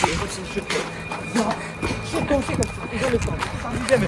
Chodźcie szybko. No, szybko, szybko, idziemy stąd. Idziemy.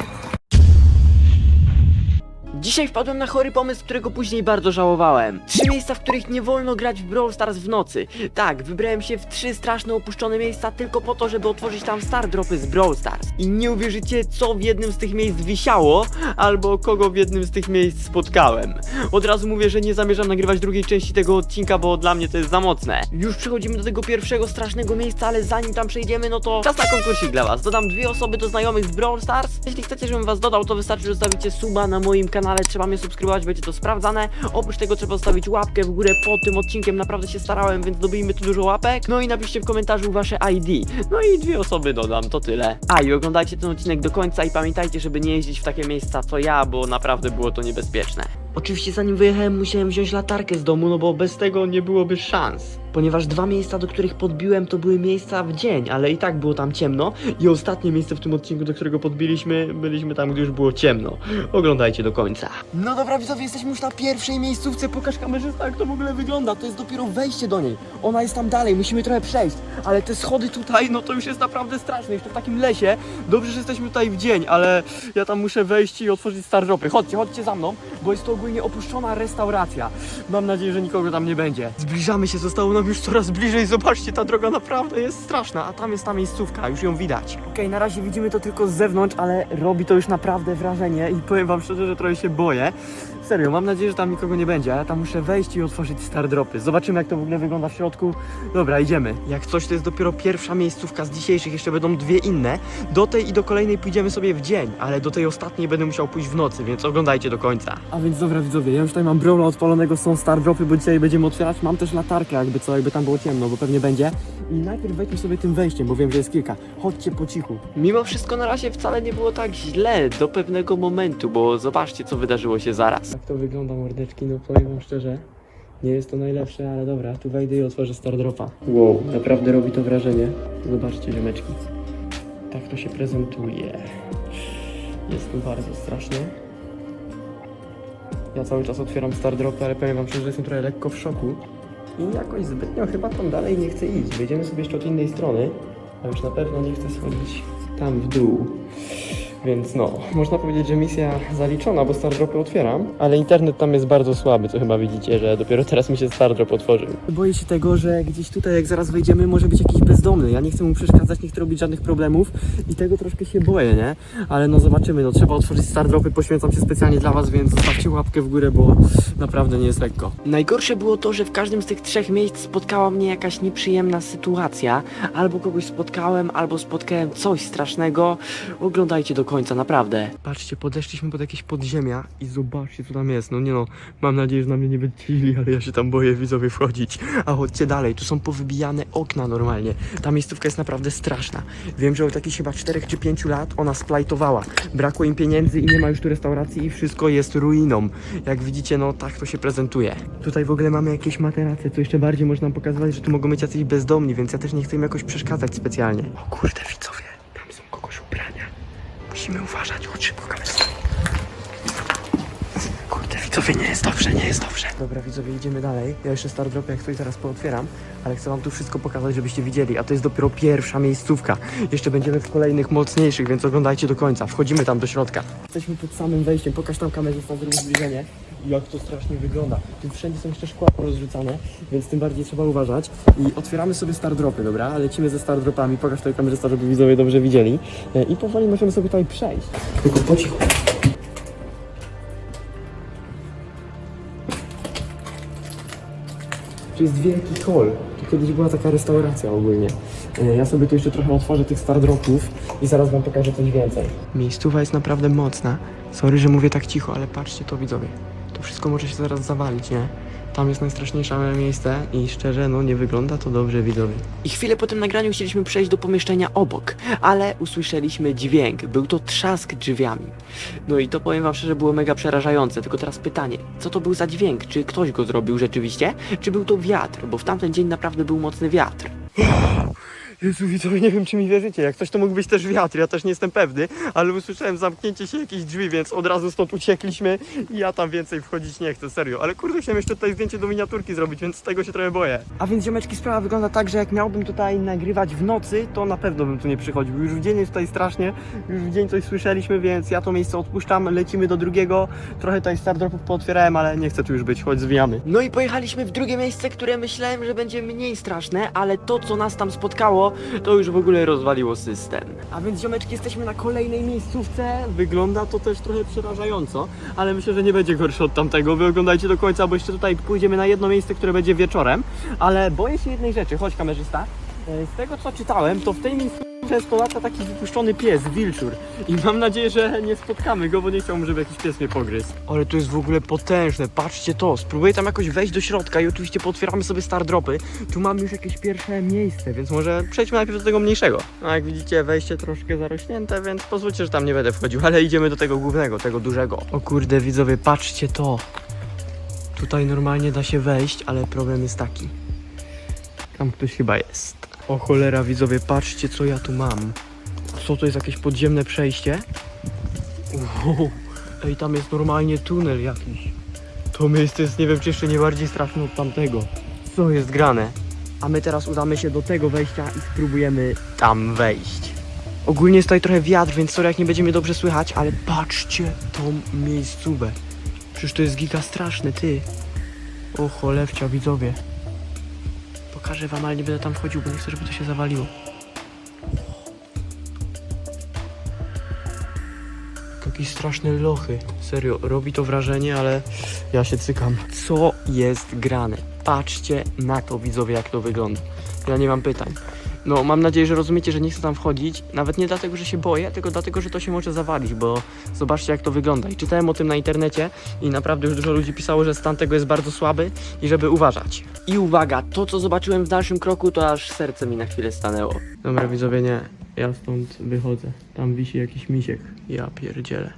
Dzisiaj wpadłem na chory pomysł, którego później bardzo żałowałem. Trzy miejsca, w których nie wolno grać w Brawl Stars w nocy. Tak, wybrałem się w trzy straszne opuszczone miejsca tylko po to, żeby otworzyć tam star dropy z Brawl Stars. I nie uwierzycie, co w jednym z tych miejsc wisiało, albo kogo w jednym z tych miejsc spotkałem. Od razu mówię, że nie zamierzam nagrywać drugiej części tego odcinka, bo dla mnie to jest za mocne. Już przechodzimy do tego pierwszego strasznego miejsca, ale zanim tam przejdziemy, no to czas na konkursik dla was. Dodam dwie osoby do znajomych w Brawl Stars. Jeśli chcecie, żebym was dodał, to wystarczy, że zostawicie suba na moim kanale, trzeba mnie subskrybować, będzie to sprawdzane. Oprócz tego trzeba zostawić łapkę w górę pod tym odcinkiem, naprawdę się starałem, więc dobijmy tu dużo łapek. No i napiszcie w komentarzu wasze ID. No i dwie osoby dodam, to tyle. A i oglądajcie ten odcinek do końca i pamiętajcie, żeby nie jeździć w takie miejsca co ja, bo naprawdę było to niebezpieczne. Oczywiście zanim wyjechałem musiałem wziąć latarkę z domu, no bo bez tego nie byłoby szans. Ponieważ dwa miejsca, do których podbiłem, to były miejsca w dzień, ale i tak było tam ciemno. I ostatnie miejsce w tym odcinku, do którego podbiliśmy, byliśmy tam, gdy już było ciemno. Oglądajcie do końca. No dobra widzowie, jesteśmy już na pierwszej miejscówce. Pokaż kamerzysta, jak to w ogóle wygląda. To jest dopiero wejście do niej. Ona jest tam dalej, musimy trochę przejść. Ale te schody tutaj, no to już jest naprawdę straszne. Jeszcze w takim lesie. Dobrze, że jesteśmy tutaj w dzień, ale ja tam muszę wejść i otworzyć stardropy. Chodźcie, chodźcie za mną, bo jest to ogólnie opuszczona restauracja. Mam nadzieję, że nikogo tam nie będzie. Zbliżamy się, zostało nam już coraz bliżej. Zobaczcie, ta droga naprawdę jest straszna, a tam jest ta miejscówka, już ją widać. Okej, na razie widzimy to tylko z zewnątrz, ale robi to już naprawdę wrażenie i powiem wam szczerze, że trochę się boję. Serio, mam nadzieję, że tam nikogo nie będzie, a ja tam muszę wejść i otworzyć stardropy. Zobaczymy, jak to w ogóle wygląda w środku. Dobra, idziemy. Jak coś, to jest dopiero pierwsza miejscówka z dzisiejszych, jeszcze będą dwie inne. Do tej i do kolejnej pójdziemy sobie w dzień, ale do tej ostatniej będę musiał pójść w nocy, więc oglądajcie do końca. A więc dobra widzowie, ja już tutaj mam brawla odpalonego, są stardropy, bo dzisiaj będziemy otwierać. Mam też latarkę, jakby co, jakby tam było ciemno, bo pewnie będzie. I najpierw wejdźmy sobie tym wejściem, bo wiem, że jest kilka. Chodźcie po cichu. Mimo wszystko na razie wcale nie było tak źle do pewnego momentu, bo zobaczcie, co wydarzyło się zaraz. To wygląda, mordeczki, no powiem wam szczerze. Nie jest to najlepsze, ale dobra, tu wejdę i otworzę Stardropa. Wow, naprawdę robi to wrażenie. Zobaczcie, ziomeczki. Tak to się prezentuje. Jest tu bardzo strasznie. Ja cały czas otwieram Stardropy, ale powiem wam szczerze, że jestem trochę lekko w szoku. I jakoś zbytnio chyba tam dalej nie chcę iść. Wejdziemy sobie jeszcze od innej strony, a już na pewno nie chcę schodzić tam w dół. Więc no, można powiedzieć, że misja zaliczona, bo Stardropy otwieram, ale internet tam jest bardzo słaby, co chyba widzicie, że dopiero teraz mi się Stardrop otworzył. Boję się tego, że gdzieś tutaj, jak zaraz wejdziemy, może być jakiś bezdomny. Ja nie chcę mu przeszkadzać, nie chcę robić żadnych problemów i tego troszkę się boję, nie? Ale no zobaczymy, no trzeba otworzyć Stardropy, poświęcam się specjalnie dla was, więc zostawcie łapkę w górę, bo naprawdę nie jest lekko. Najgorsze było to, że w każdym z tych trzech miejsc spotkała mnie jakaś nieprzyjemna sytuacja. Albo kogoś spotkałem, albo spotkałem coś strasznego. Oglądajcie do końca, naprawdę. Patrzcie, podeszliśmy pod jakieś podziemia i zobaczcie, co tam jest. No nie no, mam nadzieję, że na mnie nie będzieli, ale ja się tam boję widzowie wchodzić. A chodźcie dalej, tu są powybijane okna normalnie. Ta miejscówka jest naprawdę straszna. Wiem, że od jakichś chyba 4 czy 5 lat ona splajtowała. Brakło im pieniędzy i nie ma już tu restauracji i wszystko jest ruiną. Jak widzicie, no tak to się prezentuje. Tutaj w ogóle mamy jakieś materace, co jeszcze bardziej można pokazywać, że tu mogą być jacyś bezdomni, więc ja też nie chcę im jakoś przeszkadzać specjalnie. O kurde, widzowie, Musimy uważać, chodź szybko kamerzysta. Kurde, widzowie, nie jest dobrze, nie jest dobrze. Dobra, widzowie, idziemy dalej. Ja jeszcze Stardrop jak coś zaraz pootwieram, ale chcę wam tu wszystko pokazać, żebyście widzieli, a to jest dopiero pierwsza miejscówka. Jeszcze będziemy w kolejnych mocniejszych, więc oglądajcie do końca. Wchodzimy tam do środka. Jesteśmy pod samym wejściem, pokaż tam kamerzysta, zrób zbliżenie. Jak to strasznie wygląda. Tu wszędzie są jeszcze szkła rozrzucane, więc tym bardziej trzeba uważać. I otwieramy sobie Stardropy, dobra? Lecimy ze Stardropami, pokaż tutaj kamerzysta, żeby widzowie dobrze widzieli. E, I powoli możemy sobie tutaj przejść. Tylko po cichu. Tu jest wielki hall. Tu kiedyś była taka restauracja ogólnie. E, Ja sobie tu jeszcze trochę otworzę tych stardropów i zaraz wam pokażę coś więcej. Miejscowa jest naprawdę mocna. Sorry, że mówię tak cicho, ale patrzcie to widzowie. To wszystko może się zaraz zawalić, nie? Tam jest najstraszniejsze miejsce i szczerze, no nie wygląda to dobrze widzowie. I chwilę po tym nagraniu chcieliśmy przejść do pomieszczenia obok, ale usłyszeliśmy dźwięk. Był to trzask drzwiami. No i to powiem wam szczerze, było mega przerażające. Tylko teraz pytanie, co to był za dźwięk? Czy ktoś go zrobił rzeczywiście? Czy był to wiatr? Bo w tamten dzień naprawdę był mocny wiatr. Jezu, widzowie, nie wiem czy mi wierzycie, jak coś to mógł być też wiatr, ja też nie jestem pewny, ale usłyszałem zamknięcie się jakichś drzwi, więc od razu stąd uciekliśmy i ja tam więcej wchodzić nie chcę, serio. Ale kurde, chciałem jeszcze tutaj zdjęcie do miniaturki zrobić, więc tego się trochę boję. A więc ziomeczki, sprawa wygląda tak, że jak miałbym tutaj nagrywać w nocy, to na pewno bym tu nie przychodził. Już w dzień jest tutaj strasznie, już w dzień coś słyszeliśmy, więc ja to miejsce odpuszczam, lecimy do drugiego. Trochę tutaj stardropów pootwierałem, ale nie chcę tu już być, chodź zwijamy. No i pojechaliśmy w drugie miejsce, które myślałem, że będzie mniej straszne, ale to co nas tam spotkało, to już w ogóle rozwaliło system. A więc ziomeczki, jesteśmy na kolejnej miejscówce. Wygląda to też trochę przerażająco, ale myślę, że nie będzie gorsze od tamtego. Wy oglądajcie do końca, bo jeszcze tutaj pójdziemy na jedno miejsce, które będzie wieczorem, ale boję się jednej rzeczy. Chodź kamerzysta. E, Z tego co czytałem, to w tej miejscu często lata taki wypuszczony pies, wilczur. I mam nadzieję, że nie spotkamy go, bo nie chciałbym, żeby jakiś pies mnie pogryzł. Ale to jest w ogóle potężne, patrzcie to. Spróbuję tam jakoś wejść do środka i oczywiście pootwieramy sobie stardropy. Tu mamy już jakieś pierwsze miejsce, więc może przejdźmy najpierw do tego mniejszego. No jak widzicie, wejście troszkę zarośnięte, więc pozwólcie, że tam nie będę wchodził, ale idziemy do tego głównego, tego dużego. O kurde, widzowie, patrzcie to. Tutaj normalnie da się wejść, ale problem jest taki. Tam ktoś chyba jest. O cholera, widzowie, patrzcie co ja tu mam. Co to jest jakieś podziemne przejście? Wow. Ej, tam jest normalnie tunel jakiś. To miejsce jest, nie wiem, czy jeszcze nie bardziej straszne od tamtego. Co jest grane? A my teraz udamy się do tego wejścia i spróbujemy tam wejść. Ogólnie jest tutaj trochę wiatr, więc sorry jak nie będzie mnie dobrze słychać, ale patrzcie tą miejscówę. Przecież to jest giga straszne, ty. O cholewcia, widzowie. Pokażę wam, ale nie będę tam wchodził, bo nie chcę, żeby to się zawaliło. Jakieś straszne lochy. Serio, robi to wrażenie, ale ja się cykam. Co jest grane? Patrzcie na to, widzowie, jak to wygląda. Ja nie mam pytań. No, mam nadzieję, że rozumiecie, że nie chcę tam wchodzić. Nawet nie dlatego, że się boję, tylko dlatego, że to się może zawalić, bo zobaczcie, jak to wygląda. I czytałem o tym na internecie i naprawdę już dużo ludzi pisało, że stan tego jest bardzo słaby i żeby uważać. I uwaga, to co zobaczyłem w dalszym kroku, to aż serce mi na chwilę stanęło. Dobra, widzowie, nie. Ja stąd wychodzę. Tam wisi jakiś misiek. Ja pierdzielę.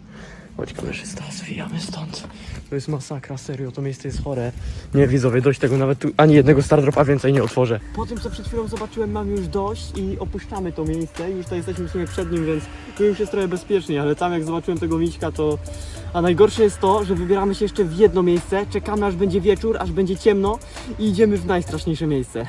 Chodź kamerzysta, zwijamy stąd. To jest masakra, serio, to miejsce jest chore. Nie widzowie, dość tego, nawet tu ani jednego stardropa więcej nie otworzę. Po tym co przed chwilą zobaczyłem mam już dość i opuszczamy to miejsce. Już tutaj jesteśmy w sumie przed nim, więc tu już jest trochę bezpiecznie, ale tam jak zobaczyłem tego miśka to... A najgorsze jest to, że wybieramy się jeszcze w jedno miejsce, czekamy aż będzie wieczór, aż będzie ciemno i idziemy w najstraszniejsze miejsce.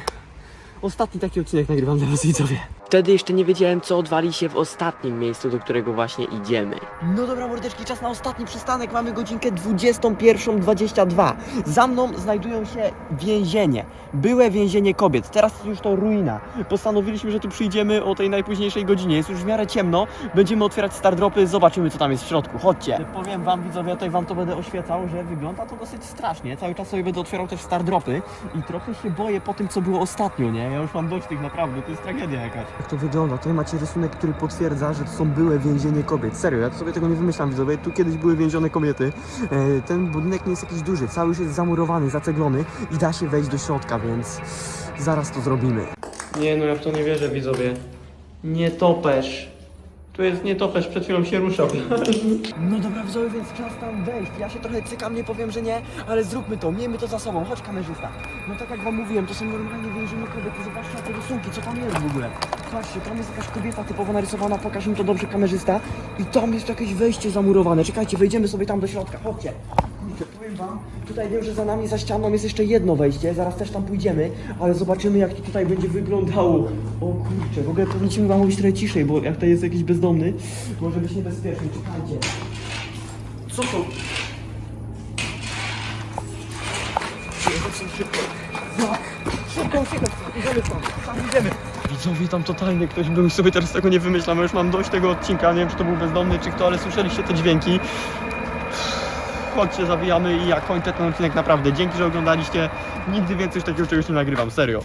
Ostatni taki odcinek nagrywam dla was widzowie. Wtedy jeszcze nie wiedziałem, co odwali się w ostatnim miejscu, do którego właśnie idziemy. No dobra, mordeczki, czas na ostatni przystanek. Mamy godzinkę 21.22. Za mną znajdują się więzienie. Byłe więzienie kobiet. Teraz już to ruina. Postanowiliśmy, że tu przyjdziemy o tej najpóźniejszej godzinie. Jest już w miarę ciemno. Będziemy otwierać stardropy. Zobaczymy, co tam jest w środku. Chodźcie. Powiem wam, widzowie, tutaj wam to będę oświecał, że wygląda to dosyć strasznie. Cały czas sobie będę otwierał też stardropy i trochę się boję po tym, co było ostatnio, nie? Ja już mam dość tych naprawdę. To jest tragedia jakaś. Jak to wygląda? Tutaj macie rysunek, który potwierdza, że to są były więzienie kobiet. Serio, ja sobie tego nie wymyślam, widzowie. Tu kiedyś były więzione kobiety. E, ten budynek nie jest jakiś duży, cały już jest zamurowany, zaceglony i da się wejść do środka, więc zaraz to zrobimy. Nie no, ja w to nie wierzę, widzowie. Nie topesz. Tu jest nietoperz, przed chwilą się ruszał. No dobra, widzowie, więc czas tam wejść. Ja się trochę cykam, nie powiem, że nie, ale zróbmy to, miejmy to za sobą. Chodź kamerzysta. No tak jak wam mówiłem, to są normalnie więzienne kobiety. Zobaczcie na te rysunki, co tam jest w ogóle. Patrzcie, tam jest jakaś kobieta typowo narysowana, pokaż mi to dobrze kamerzysta. I tam jest jakieś wejście zamurowane. Czekajcie, wejdziemy sobie tam do środka, chodźcie. Powiem wam, tutaj wiem, że za nami, za ścianą jest jeszcze jedno wejście, zaraz też tam pójdziemy, ale zobaczymy jak to tutaj będzie wyglądało. O kurczę, w ogóle powinniśmy wam mówić trochę ciszej, bo jak tutaj jest jakiś bezdomny, może być niebezpieczny, czekajcie. Co to? Szybko, szybko, idziemy stąd, tam idziemy. Widzowie, tam totalnie ktoś był sobie teraz tego nie wymyślam, ja już mam dość tego odcinka, nie wiem czy to był bezdomny, czy kto, ale słyszeliście te dźwięki chodźcie, zawijamy i ja kończę ten odcinek naprawdę. Dzięki, że oglądaliście. Nigdy więcej już takiego czegoś nie nagrywam, serio.